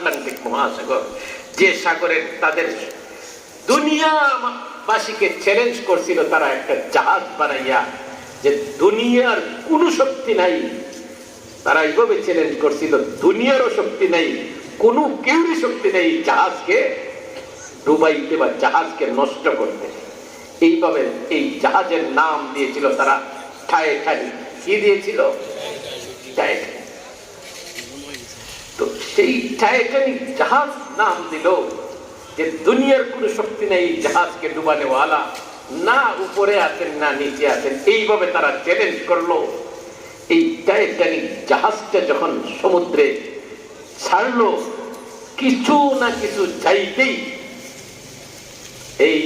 Atlantic মহাসাগর, যে সাগরের তাদের দুনিয়াবাসীকে চ্যালেঞ্জ করছিল, তারা একটা জাহাজ বানাইয়া, যে দুনিয়ার কোনো শক্তি নাই। তারা এইভাবে চ্যালেঞ্জ করছিল, দুনিয়ারও শক্তি নেই, কোনো কেউরই শক্তি নেই জাহাজকে ডুবাইতে বা জাহাজকে নষ্ট করতে। এইভাবে এই জাহাজের নাম দিয়েছিল তারা টাইটানিক কি দিয়েছিল টাইটানিক তো সেই টাইটানিক জাহাজ নাম দিল যে দুনিয়ার কোনো শক্তি নেই এই জাহাজকে ডুবানেওয়ালা না উপরে আছেন, না নিচে আছেন। এইভাবে তারা চ্যালেঞ্জ করল। এই টাইটানিক জাহাজটা যখন সমুদ্রে ছাড়লো, কিছু না কিছু চাইতেই এই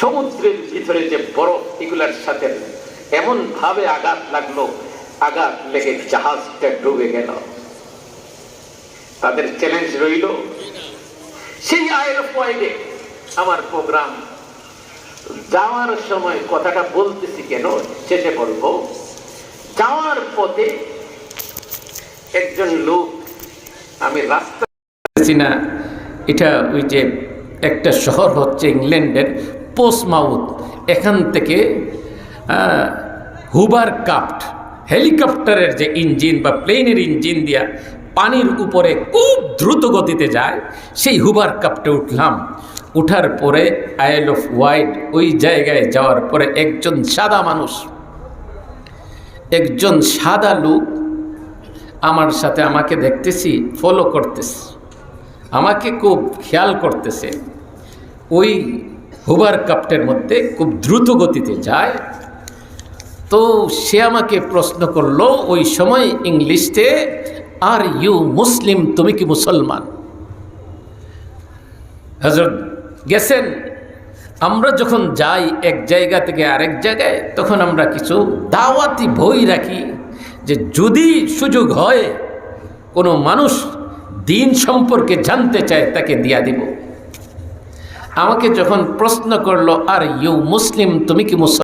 সমুদ্রের ভিতরে যে বরফ, এগুলার সাথে এমন ভাবে আঘাত লাগল, আঘাত লেগে জাহাজটা ডুবে গেল। তাদের চ্যালেঞ্জ রইল। সেই আয়ের পয়েন্টে আমার প্রোগ্রাম যাওয়ার সময় কথাটা বলতেছি কেন? শেষে বলব। যাওয়ার পথে একজন লোক, আমি রাস্তা এটা ওই যে একটা শহর হচ্ছে ইংল্যান্ডের পোসমাউথ এখান থেকে হুবার কাপ্ট, হেলিকপ্টারের যে ইঞ্জিন বা প্লেনের ইঞ্জিন দিয়া পানির উপরে খুব দ্রুত গতিতে যায়, সেই হুবার কাপটে উঠলাম। উঠার পরে আইল অফ হোয়াইট ওই জায়গায় যাওয়ার পরে একজন সাদা মানুষ, একজন সাদা লোক আমার সাথে আমাকে দেখতেছি ফলো করতেছি, আমাকে খুব খেয়াল করতেছে। ওই হুবার কাপটের মধ্যে খুব দ্রুত গতিতে যায়। তো সে আমাকে প্রশ্ন করল, ওই সময় ইংলিশে আর ইউ মুসলিম, তুমি কি মুসলমান? হজরত গেছেন, আমরা যখন যাই এক জায়গা থেকে আরেক জায়গায়, তখন আমরা কিছু দাওয়াতি বই রাখি যে যদি সুযোগ হয়, কোনো মানুষ দিন সম্পর্কে জানতে চায়, তাকে দিয়া দিব। আমাকে যখন প্রশ্ন করল, আর ইউ মুসলিম, তুমি কি মুসলমান?